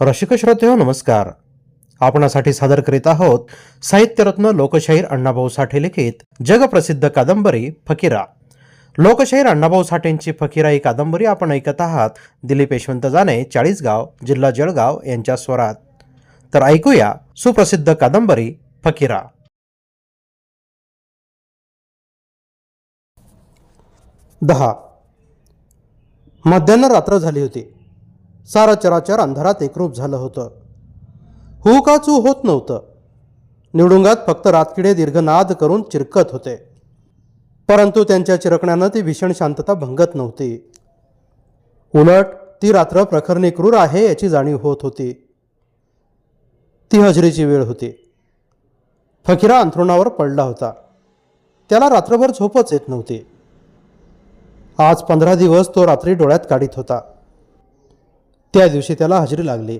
रसिक श्रोते नमस्कार. आपणासाठी सादर करीत आहोत साहित्यरत्न लोकशाहीर अण्णाभाऊ साठे लिखित जगप्रसिद्ध कादंबरी फकीरा. लोकशाहीर अण्णाभाऊ साठेंची फकीरा ही कादंबरी आपण ऐकत आहात. दिलीप यशवंत जाने चाळीसगाव जिल्हा जळगाव यांच्या स्वरात. तर ऐकूया सुप्रसिद्ध कादंबरी फकीरा. दहा. मध्यान्ह रात्र झाली होती. सारं चराचर अंधारात एकरूप झालं होतं. हुकाचू होत नव्हतं. निवडुंगात फक्त रातकिडे दीर्घनाद करून चिरकत होते. परंतु त्यांच्या चिरकण्यानं ती भीषण शांतता भंगत नव्हती. उलट ती रात्र प्रखरणी क्रूर आहे याची जाणीव होत होती. ती हजरीची वेळ होती. फकीरा अंथरुणावर पडला होता. त्याला रात्रभर झोपच येत नव्हती. आज पंधरा दिवस तो रात्री डोळ्यात काढीत होता. त्या दिवशी त्याला हजेरी लागली.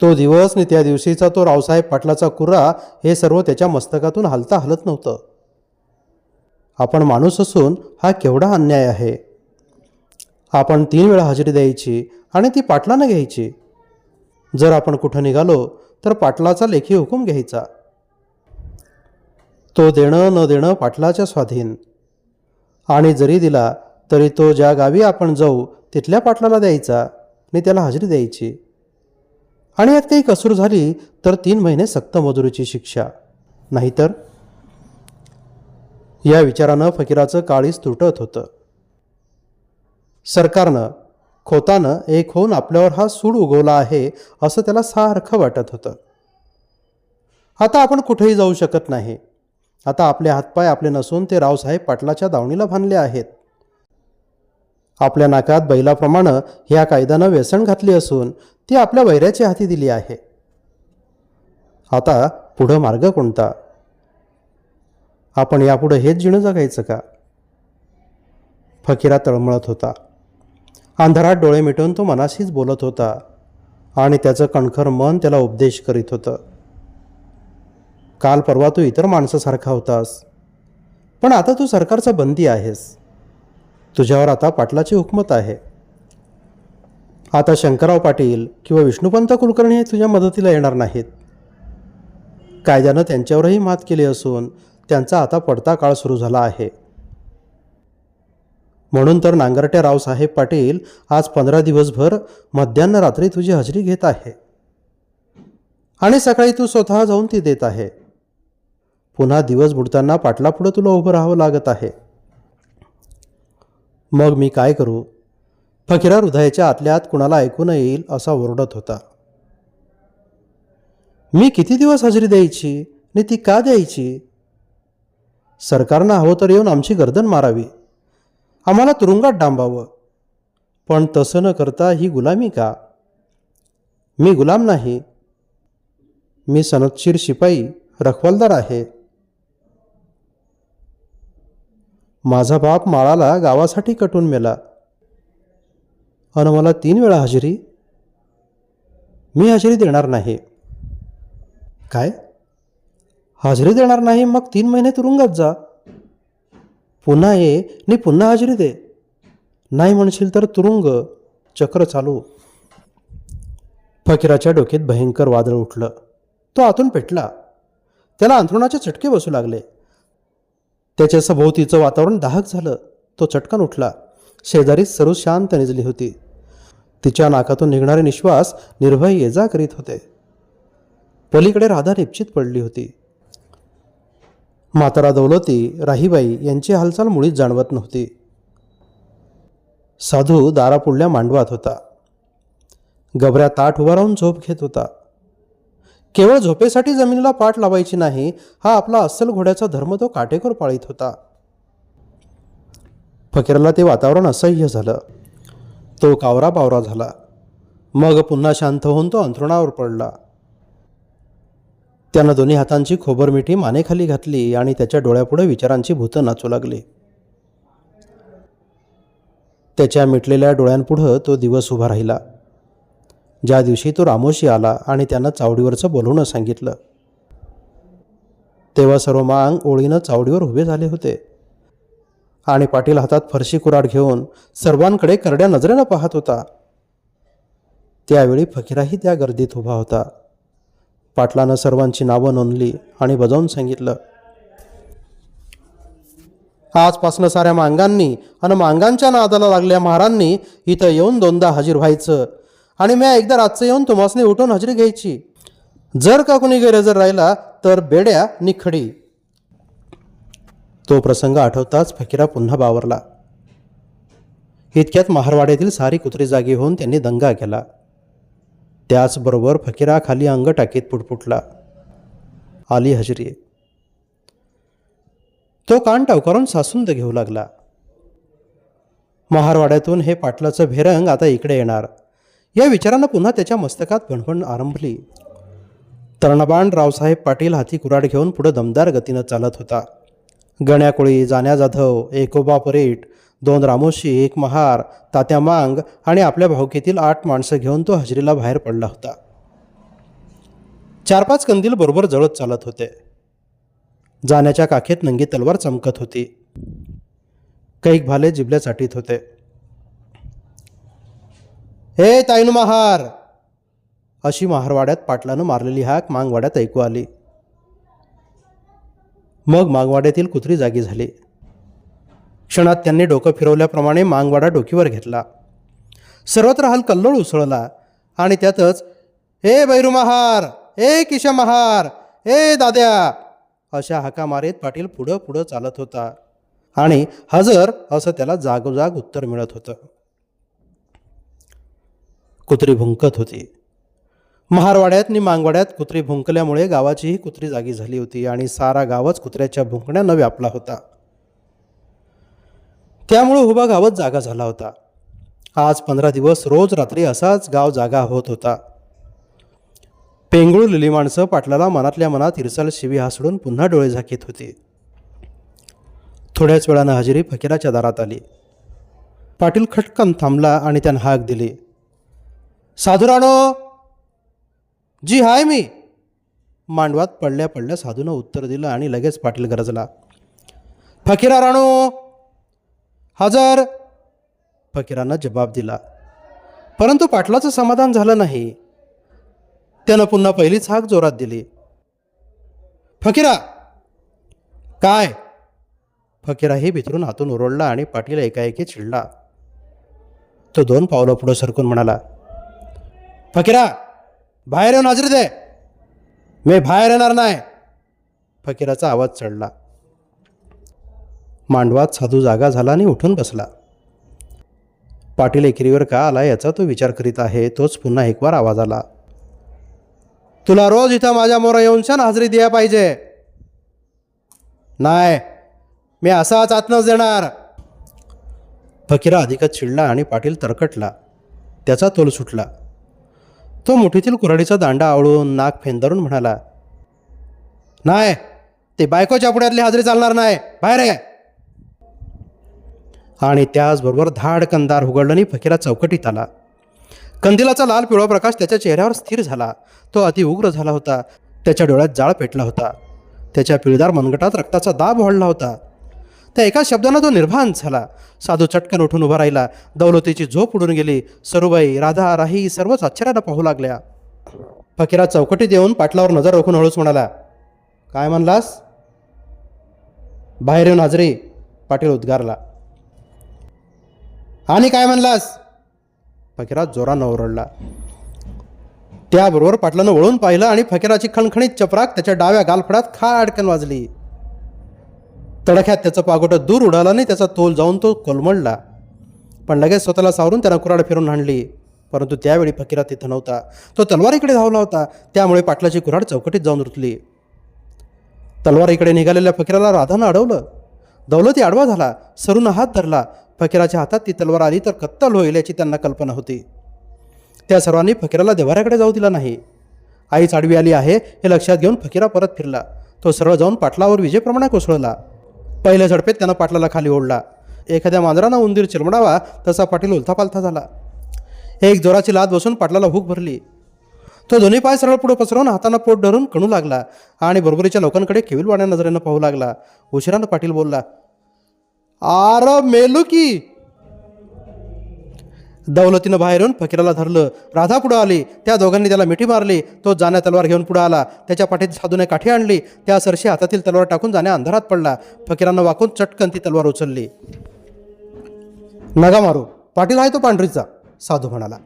तो दिवस आणि त्या दिवशीचा तो रावसाहेब पाटलाचा कुर्रा हे सर्व त्याच्या मस्तकातून हलता हलत नव्हतं. आपण माणूस असून हा केवढा अन्याय आहे. आपण तीन वेळा हजेरी द्यायची आणि ती पाटलानं घ्यायची. जर आपण कुठं निघालो तर पाटलाचा लेखी हुकूम घ्यायचा. तो देणं न देणं पाटलाच्या स्वाधीन. आणि जरी दिला तरी तो ज्या गावी आपण जाऊ तिथल्या पाटलाला द्यायचा. मी त्याला हजेरी द्यायची. आणि यात काही कसूर झाली तर तीन महिने सक्त मजुरीची शिक्षा. नाहीतर? या विचारानं फकीराचं काळीच तुटत होतं. सरकारनं खोतानं एक होऊन आपल्यावर हा सूड उगवला आहे असं त्याला सारखं वाटत होतं. आता आपण कुठेही जाऊ शकत नाही. आता आपले हातपाय आपले नसून ते रावसाहेब पाटलाच्या दावणीला बांधले आहेत. आपल्या नाकात बैलाप्रमाणे ह्या कायद्यानं व्यसन घातली असून ती आपल्या वैऱ्याच्या हाती दिली आहे. आता पुढं मार्ग कोणता? आपण यापुढं हेच जिणं जगायचं का? फकीरा तळमळत होता. अंधारात डोळे मिटून तो मनाशीच बोलत होता आणि त्याचं कणखर मन त्याला उपदेश करीत होतं. काल परवा तू इतर माणसासारखा होतास. पण आता तू सरकारचा बंदी आहेस. तुझ्यावर आता पाटलाची हुकमत आहे. आता शंकरराव पाटील किंवा विष्णुपंत कुलकर्णी हे तुझ्या मदतीला येणार नाहीत. कायद्यानं त्यांच्यावरही मात केली असून त्यांचा आता पडता काळ सुरू झाला आहे. म्हणून तर नांगरटे रावसाहेब पाटील आज पंधरा दिवसभर मध्यान्ह रात्री तुझी हजेरी घेत आहे. आणि सकाळी तू स्वतः जाऊन ती देत आहे. पुन्हा दिवस बुडताना पाटलापुढं तुला उभं राहावं लागत आहे. मग मी काय करू? फकीरा हृदयाच्या आतल्या आत कुणाला ऐकू न येईल असा ओरडत होता. मी किती दिवस हजेरी द्यायची? आणि ती का द्यायची? सरकारनं हवं तर येऊन आमची गर्दन मारावी. आम्हाला तुरुंगात डांबावं. पण तसं न करता ही गुलामी का? मी गुलाम नाही. मी सनदशीर शिपाई रखवालदार आहे. माझा बाप माळाला गावासाठी कटून मेला. अन मला तीन वेळा हजेरी. मी हजेरी देणार नाही. काय? हजेरी देणार नाही मग तीन महिने तुरुंगात जा. पुन्हा ये आणि पुन्हा हजेरी दे. नाही म्हणशील तर तुरुंग चक्र चालू. फकीराच्या डोक्यात भयंकर वादळ उठलं. तो आतून पेटला. त्याला अंथरुणाचे चटके बसू लागले. त्याच्या सभोवतीचं वातावरण दाहक झालं. तो चटकन उठला. शेजारी सर्व शांत निजली होती. तिच्या नाकातून निघणारे निश्वास निर्भय ये जा करीत होते. पलीकडे राधा निश्चित पडली होती. म्हातारा दौलती राहीबाई यांची हालचाल मुळीच जाणवत नव्हती. साधू दारापुढल्या मांडवात होता. गबऱ्या ताट उभा राहून झोप घेत होता. केवळ झोपेसाठी जमिनीला पाठ लावायची नाही हा आपला अस्सल घोड्याचा धर्म तो काटेकोर पाळीत होता. फकीराला ते वातावरण असह्य झालं. तो कावरा पावरा झाला. मग पुन्हा शांत होऊन तो अंथरुणावर पडला. त्यानं दोन्ही हातांची खोबरमिठी मानेखाली घातली आणि त्याच्या डोळ्यापुढे विचारांची भूतं नाचू लागली. त्याच्या मिटलेल्या डोळ्यांपुढं तो दिवस उभा राहिला. ज्या दिवशी तो रामोशी आला आणि त्यानं चावडीवरचं बोलवणं सांगितलं. तेव्हा सर्व मांग ओळीनं चावडीवर उभे झाले होते. आणि पाटील हातात फरशी कुराड घेऊन सर्वांकडे करड्या नजरेनं पाहत होता. त्यावेळी फकीराही त्या गर्दीत उभा होता. पाटलानं सर्वांची नावं नोंदली आणि बजावून सांगितलं. आजपासनं साऱ्या मांगांनी आणि मांगांच्या नादाला लागल्या महारांनी इथं येऊन दोनदा हजीर व्हायचं. आणि मी एकदा रातचं येऊन तुम्हासनी उठून हजेरी घ्यायची. जर का कुणी गैरहजर राहिला तर बेड्या निखडी. तो प्रसंग आठवताच फकीरा पुन्हा बावरला. इतक्यात महारवाड्यातील सारी कुत्री जागी होऊन त्यांनी दंगा केला. त्याचबरोबर फकीरा खाली अंग टाकीत पुटपुटला. आली हजेरी. तो कान टावकारून सासूंद घेऊ लागला. महारवाड्यातून हे पाटलाचं भेरंग आता इकडे येणार. या विचारानं पुन्हा त्याच्या मस्तकात भणभण आरंभली. तरणबाण रावसाहेब पाटील हाती कुराड घेऊन पुढे दमदार गतीनं चालत होता. गण्याकोळी जाण्या जाधव एकोबा परेट दोन रामोशी एक महार तात्या मांग आणि आपल्या भावकीतील आठ माणसं घेऊन तो हजेरीला बाहेर पडला होता. चार पाच कंदील बरोबर जळत चालत होते. जाण्याच्या काखेत नंगी तलवार चमकत होती. कैक भाले जिबल्या चाटीत होते. हे ताईन महार. अशी महारवाड्यात पाटलानं मारलेली हाक मांगवाड्यात ऐकू आली. मग मांगवाड्यातील कुत्री जागी झाली. क्षणात त्यांनी डोकं फिरवल्याप्रमाणे मांगवाडा डोकीवर घेतला. सर्वत्र हाल कल्लोळ उसळला आणि त्यातच हे बैरू महार हे किशा महार हे दाद्या अशा हाका मारीत पाटील पुढं पुढं चालत होता. आणि हजर असं त्याला जागोजाग उत्तर मिळत होतं. कुत्री भुंकत होती. महारवाड्यात आणि मांगवाड्यात कुत्री भुंकल्यामुळे गावाचीही कुत्री जागी झाली होती आणि सारा गावच कुत्र्याच्या भुंकण्यानं व्यापला होता. त्यामुळे उभा गावच जागा झाला होता. आज पंधरा दिवस रोज रात्री असाच गाव जागा होत होता. पेंगुळलेली माणसं पाटलाला मनातल्या मनात इरसाल शिवी हासडून पुन्हा डोळे झाकीत होती. थोड्याच वेळानं हजेरी फकीराच्या दारात आली. पाटील खटकन थांबला आणि त्यानं हाक दिली. साधुरानो जी हाय मी. मांडवात पडल्या पडल्या साधूनं उत्तर दिलं आणि लगेच पाटील गरजला. फकीरा राणू हजर. फकीरानं जबाब दिला. परंतु पाटलाचं समाधान झालं नाही. त्यानं पुन्हा पहिलीच हाक जोरात दिली. फकीरा काय? फकीराही भितरून हातून ओरडला आणि पाटील एकाएकी चिडला. तो दोन पावलं पुढं सरकून म्हणाला फकीरा बाहेर येऊन हजरी दे मी बाहेर येणार नाही फकीराचा आवाज चढला मांडवात साधू जागा झाला आणि उठून बसला. पाटील एकेरीवर का आला याचा तो विचार करीत आहे तोच पुन्हा एकवार आवाज आला. तुला रोज इथं माझ्या मोरा येऊन छान हजरी द्या पाहिजे. नाही मी असाच आतनच देणार. फकीरा अधिकच चिडला आणि पाटील तरकटला. त्याचा तोल सुटला. तो मुठीतील कुऱ्हाडीचा दांडा आवळून नाक फेंदरून म्हणाला नाही ते बायकोच्या पुढ्यातली हाजरी चालणार नाही. बाहेर आहे आणि त्याचबरोबर धाड कंदार उघडलं आणि फकीरा चौकटीत आला. कंदिलाचा लाल पिवळा प्रकाश त्याच्या चेहऱ्यावर स्थिर झाला. तो अति उग्र झाला होता. त्याच्या डोळ्यात जाळ पेटला होता. त्याच्या पिळदार मनगटात रक्ताचा दाब वाढला होता. त्या एका शब्दानं तो निर्भान झाला. साधू चटकन उठून उभा राहिला. दौलतीची झोप उडून गेली. सरुबाई राधा राही सर्वच आश्चर्यानं पाहू लागल्या. फकीरा चौकटीत येऊन पाटलावर नजर रोखून हळूच म्हणाला काय म्हणलास? बाहेर येऊन हजरी पाटील उद्गारला. आणि काय म्हणलास? फकीरा जोरानं ओरडला. त्याबरोबर पाटलानं वळून पाहिलं आणि फकीराची खणखणीत चपराक त्याच्या डाव्या गालफडात खाडकन वाजली. तडख्यात त्याचं पागोटं दूर उडाला नाही त्याचा तोल जाऊन तो कोलमडला. पण लगेच स्वतःला सावरून त्यानं कुराड फिरून हाणली परंतु त्यावेळी फकीरा तिथं नव्हता. तो तलवारीकडे धावला होता. त्यामुळे पाटलाची कुऱ्हाड चौकटीत जाऊन रुतली. तलवारीकडे निघालेल्या फकीराला राधानं अडवलं. दौलती आडवा झाला. सरून हात धरला. फकीराच्या हातात ती तलवार आली तर कत्तल होईल याची त्यांना कल्पना होती. त्या सर्वांनी फकीराला देवाऱ्याकडे जाऊ दिला नाही. आईच आडवी आली आहे हे लक्षात घेऊन फकीरा परत फिरला. तो सरळ जाऊन पाटलावर विजेप्रमाणे कोसळला. पहिल्या झडपेत त्यानं पाटलाला खाली ओढला. एखाद्या मांजरानं उंदीर चिरमडावा तसा पाटील उलथापालथा झाला. एक जोराची लाद बसून पाटलाला भूक भरली. तो दोन्ही पाय सरळ पुढे पसरवून हातानं पोट धरून कणू लागला आणि बरोबरीच्या लोकांकडे केविलवाण्या नजरेनं पाहू लागला. उशिरानं पाटील बोलला आर मेलू की दौलतीनं बाहेर येऊन फकीराला धरलं. राधा पुढं आली. त्या दोघांनी त्याला मिठी मारली. तो जाण्या तलवार घेऊन पुढं आला. त्याच्या पाठीत साधूने काठी आणली. त्या सरशी हातातील तलवार टाकून जाण्या अंधारात पडला. फकीरानं वाकून चटकन ती तलवार उचलली. नगा मारू. पाटील आहे तो पांढरीचा साधू म्हणाला.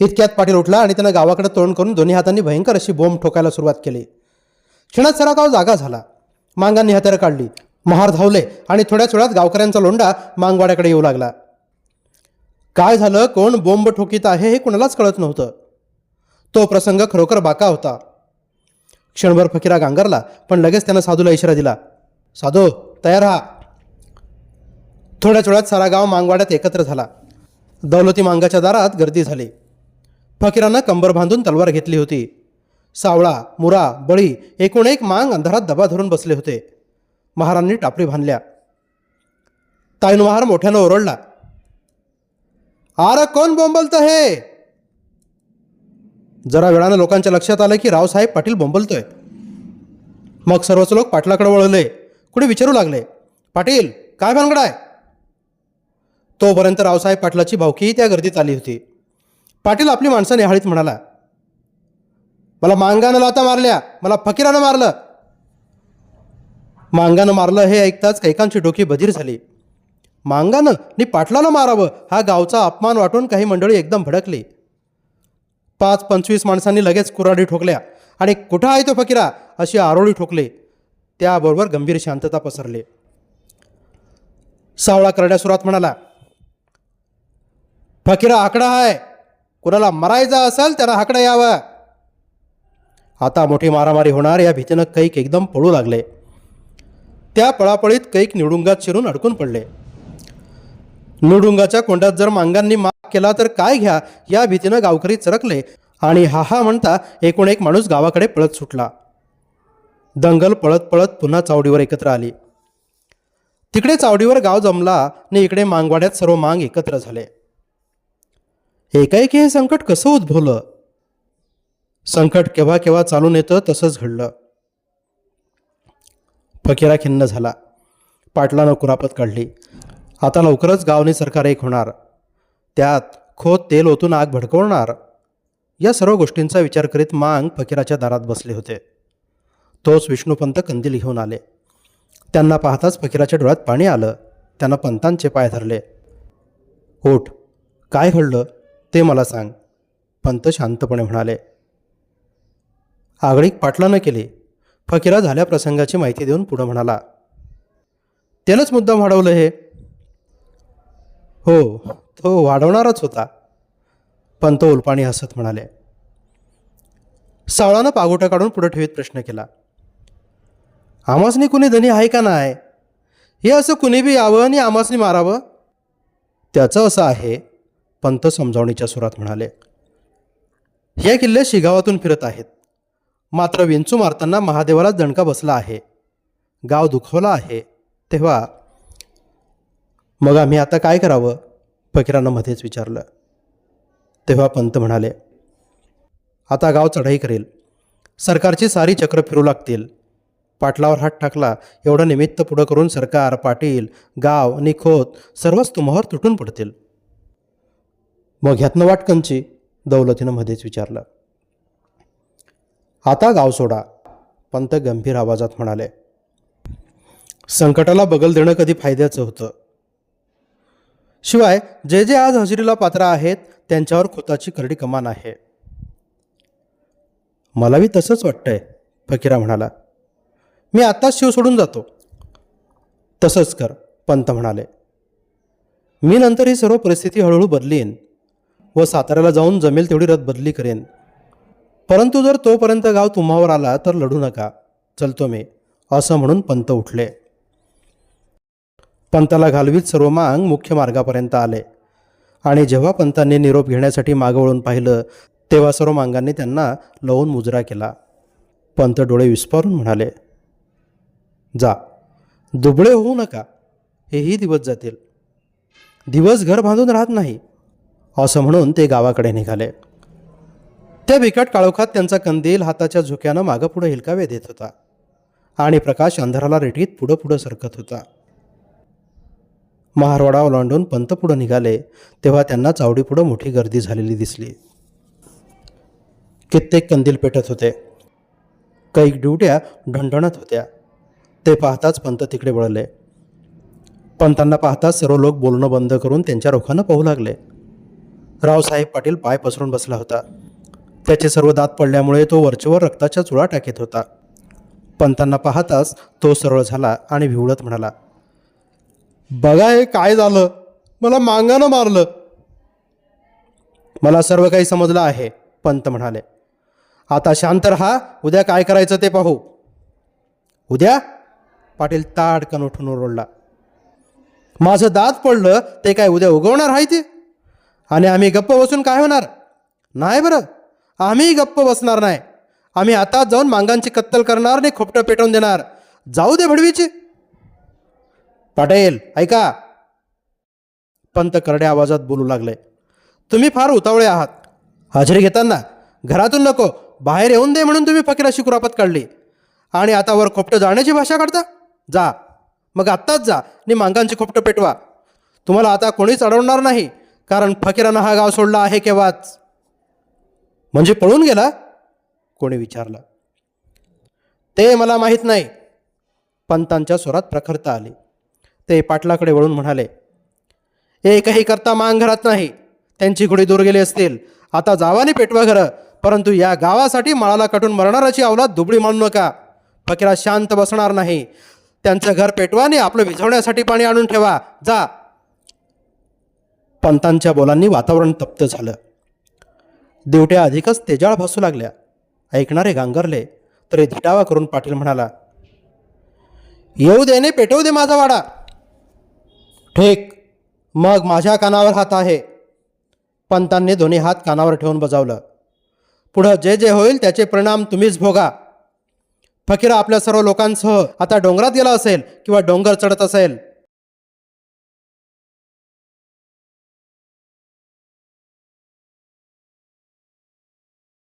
इतक्यात पाटील उठला आणि त्यानं गावाकडे तोंड करून दोन्ही हातांनी भयंकर अशी बोंब ठोकायला सुरुवात केली. क्षणात सारा गाव जागा झाला. मांगांनी हत्यारं काढली. महार धावले आणि थोड्याच वेळात गावकऱ्यांचा लोंडा मांगवाड्याकडे येऊ लागला. काय झालं? कोण बोंब ठोकीत आहे हे कुणालाच कळत नव्हतं. तो प्रसंग खरोखर बाका होता. क्षणभर फकीरा गांगरला पण लगेच त्यानं साधूला इशारा दिला साधू तयार राहा. थोड्याच वेळात सारा गाव मांगवाड्यात एकत्र झाला. दौलती मांगाच्या दारात गर्दी झाली. फकीरानं कंबर बांधून तलवार घेतली होती. सावळा मुरा बळी एकूण एक मांग अंधारात दबा धरून बसले होते. महारांनी टापरी बांधल्या. ताईन मोठ्यानं ओरडला. अरे कोण बोंबलतं हे? जरा वेळानं लोकांच्या लक्षात आलं की रावसाहेब पाटील बोंबलतोय. मग सर्वच लोक पाटलाकडे वळले. कुणी विचारू लागले? पाटील काय भानगड आहे तोपर्यंत रावसाहेब पाटलाची भावकी त्या गर्दीत आली होती. पाटील आपली माणसं निहाळीत म्हणाला मला मांगानं लाता मारल्या मला फकीरानं मारलं. मांगानं मारलं हे ऐकताच कैकांची डोकी बधीर झाली. मांगानं नि पाटलानं मारावं हा गावचा अपमान वाटून काही मंडळी एकदम भडकली. पाच पंचवीस माणसांनी लगेच कुराडी ठोकल्या आणि कुठं आहे तो फकीरा अशी आरोळी ठोकली. त्याबरोबर गंभीर शांतता पसरली. सावळा करड्या सुरात म्हणाला फकीरा आकडा आहे कुणाला मरायचा असेल त्याला आकडा यावं. आता मोठी मारामारी होणार या भीतीनं कैक एकदम पळू लागले. त्या पळापळीत कैक निडुंगात शिरून अडकून पडले. नुडुंगाच्या कोंडात जर मांगांनी माग केला तर काय घ्या? या भीतीनं गावकरी चरकले आणि हा हा म्हणता एकूण एक माणूस गावाकडे पळत सुटला. दंगल पळत पळत पुन्हा चावडीवर एकत्र आली. तिकडे चावडीवर गाव जमला आणि इकडे मांगवाड्यात सर्व मांग एकत्र झाले. एकाएकी हे संकट कसं उद्भवलं? संकट केव्हा केव्हा चालून येतं तसंच घडलं. फकीरा खिन्न झाला. पाटलानं कुरापत काढली. आता लवकरच गावने सरकार एक होणार. त्यात खोत तेल ओतून आग भडकवणार. या सर्व गोष्टींचा विचार करीत मांग फकीराच्या दारात बसले होते. तोच विष्णूपंत कंदील घेऊन आले. त्यांना पाहताच फकीराच्या डोळ्यात पाणी आलं. त्यांना पंतांचे पाय धरले. ओठ काय घडलं? ते मला सांग पंत शांतपणे म्हणाले. आगळीक पाटलानं केली. फकीरा झाल्या प्रसंगाची माहिती देऊन पुढं म्हणाला. त्यानंच मुद्दाम वाढवलं हे. हो तो वाढवणारच होता. पंत उलपाणी हसत म्हणाले सावळानं पागोटा काढून पुढं ठेवीत प्रश्न केला. आमासनी कुणी धनी आहे का नाही? हे असं कुणी बी यावं आणि आमासनी मारावं? त्याचं असं आहे पंत समजावणीच्या सुरात म्हणाले. हे किल्ले शिगावातून फिरत आहेत. मात्र विंचू मारताना महादेवाला दणका बसला आहे. गाव दुखवला आहे. तेव्हा मग आम्ही आता काय करावं? फकीरानं मध्येच विचारलं. तेव्हा पंत म्हणाले आता गाव चढाई करेल. सरकारची सारी चक्र फिरू लागतील. पाटलावर हात टाकला एवढं निमित्त पुढं करून सरकार पाटील गाव आणि खोत सर्वच तुम्हावर तुटून पडतील. मग ह्यातनं वाटकंची दौलतीनं मध्येच विचारलं आता गाव सोडा. पंत गंभीर आवाजात म्हणाले संकटाला बगल देणं कधी फायद्याचं होतं? शिवाय जे जे आज हजेरीला पात्र आहेत त्यांच्यावर खुताची करडी कमान आहे. मलाही तसंच वाटतंय फकीरा म्हणाला. मी आत्ताच शिव सोडून जातो. तसंच कर पंत म्हणाले. मी नंतर ही सर्व परिस्थिती हळूहळू बदलीन व साताऱ्याला जाऊन जमेल तेवढी रथ बदली करेन. परंतु जर तोपर्यंत गाव तुम्हावर आला तर लढू नका. चलतो मी असं म्हणून पंत उठले. पंताला घालवीत सर्व मांग मुख्य मार्गापर्यंत आले. आणि जेव्हा पंतांनी निरोप घेण्यासाठी मागं वळून पाहिलं तेव्हा सर्व मांगांनी त्यांना लवून मुजरा केला. पंत डोळे विस्फारून म्हणाले जा दुबळे होऊ नका हेही दिवस जातील. दिवस घर बांधून राहत नाही. असं म्हणून ते गावाकडे निघाले. त्या बिकट काळोखात त्यांचा कंदील हाताच्या झुक्यानं मागं पुढं हिलकावे देत होता. आणि प्रकाश अंधाराला रेटीत पुढं पुढं सरकत होता. महारवाडा ओलांडून पंत पुढं निघाले तेव्हा त्यांना चावडीपुढं मोठी गर्दी झालेली दिसली. कित्येक कंदील पेटत होते. कैक ड्युट्या ढणढणत होत्या. ते पाहताच पंत तिकडे वळले. पंतांना पाहताच सर्व लोक बोलणं बंद करून त्यांच्या रोखानं पाहू लागले. रावसाहेब पाटील पाय पसरून बसला होता. त्याचे सर्व दात पडल्यामुळे तो वरचेवर रक्ताच्या चुळा टाकीत होता. पंतांना पाहताच तो सरळ झाला आणि विवळत म्हणाला बघा हे काय झालं. मला मांगानं मारलं. मला सर्व काही समजलं आहे पंत म्हणाले. आता शांत रहा उद्या काय करायचं ते पाहू. उद्या? पाटील ताडकन उठून ओरडला. माझं दात पडलं ते काय उद्या उगवणार आहे ते? आणि आम्ही गप्प बसून काय होणार? नाही बरं. आम्ही गप्प बसणार नाही. आम्ही आता जाऊन मांगांची कत्तल करणार आणि खोपटं पेटवून देणार. जाऊ दे भडवीची. पाटील ऐका. पंत करड्या आवाजात बोलू लागले. तुम्ही फार उतावळे आहात. हजेरी घेताना घरातून नको बाहेर येऊन दे म्हणून तुम्ही फकीराशी कुरापत काढली. आणि आता वर खोपटं जाण्याची भाषा काढता? जा. मग आत्ताच जा. आणि मांगांची खोपटं पेटवा. तुम्हाला आता कोणीच अडवणार नाही कारण फकीरानं हा गाव सोडला आहे केव्हाच? म्हणजे पळून गेला? कोणी विचारलं. ते मला माहीत नाही. पंतांच्या स्वरात प्रखरता आली. ते पाटलाकडे वळून म्हणाले एकही करता मांग घरात नाही. त्यांची घोडी दूर गेली असतील. आता जावानी पेटवा घरं. परंतु या गावासाठी माळाला कटून मरणाराची अवलाद दुबळी मानू नका. फकीरा शांत बसणार नाही. त्यांचं घर पेटवा आणि आपलं विझवण्यासाठी पाणी आणून ठेवा. जा. पंतांच्या बोलांनी वातावरण तप्त झालं. देवट्या अधिकच तेजाळ भासू लागल्या. ऐकणारे गांगरले तरी धिटावा करून पाटील म्हणाला येऊ दे ने पेटवू दे माझा वाडा. ठीक. मग माझ्या कानावर हात आहे. पंतांनी दोन्ही हात कानावर ठेवून बजावलं. पुढं जे जे होईल त्याचे परिणाम तुम्हीच भोगा. फकीरा आपल्या सर्व लोकांसह आता डोंगरात गेला असेल किंवा डोंगर चढत असेल.